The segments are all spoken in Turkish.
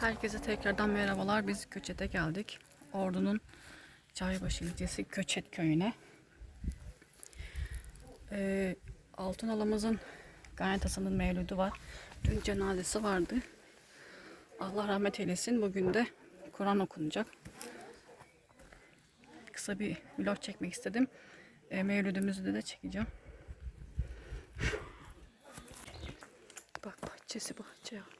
Herkese tekrardan merhabalar. Biz Köçet'e geldik. Ordu'nun Çaybaşı ilçesi Köçet köyüne. Ee, Altın Alamızın Gaynetası'nın mevlüdü var. Dün cenazesi vardı. Allah rahmet eylesin. Bugün de Kur'an okunacak. Kısa bir vlog çekmek istedim. Ee, mevlüdümüzü de, de çekeceğim. Bak bahçesi bahçe ya.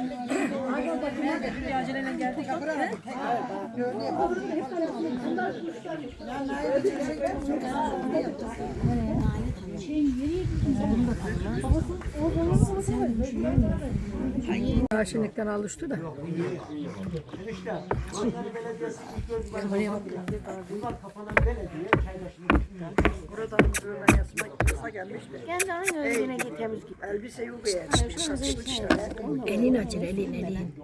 Bir aceleyle geldik. Bunlar. Aşinlikten alıştı da. Buradan böyle yasma, yasa gelmiş de. Kendi aynı özüne git temiz git. Elbise yok işte. Elin acır elin elin.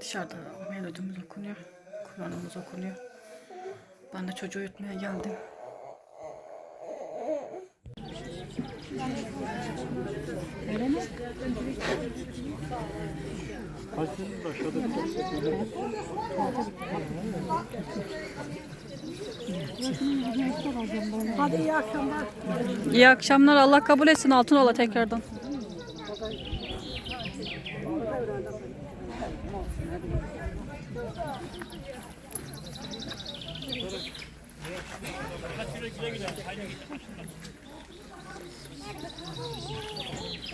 Dışarıda melodimiz okunuyor. Kur'an'ımız okunuyor. Ben de çocuğu yutmaya geldim. Hadi iyi akşamlar. İyi akşamlar. Allah kabul etsin Altınola tekrardan.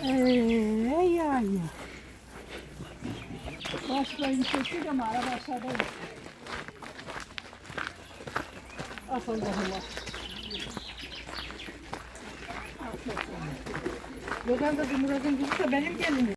Eee yani. Başlayın çektik ama araba aşağıdayım. Asıl Allah. Yogan da Murat'ın kızı da benim gelinim.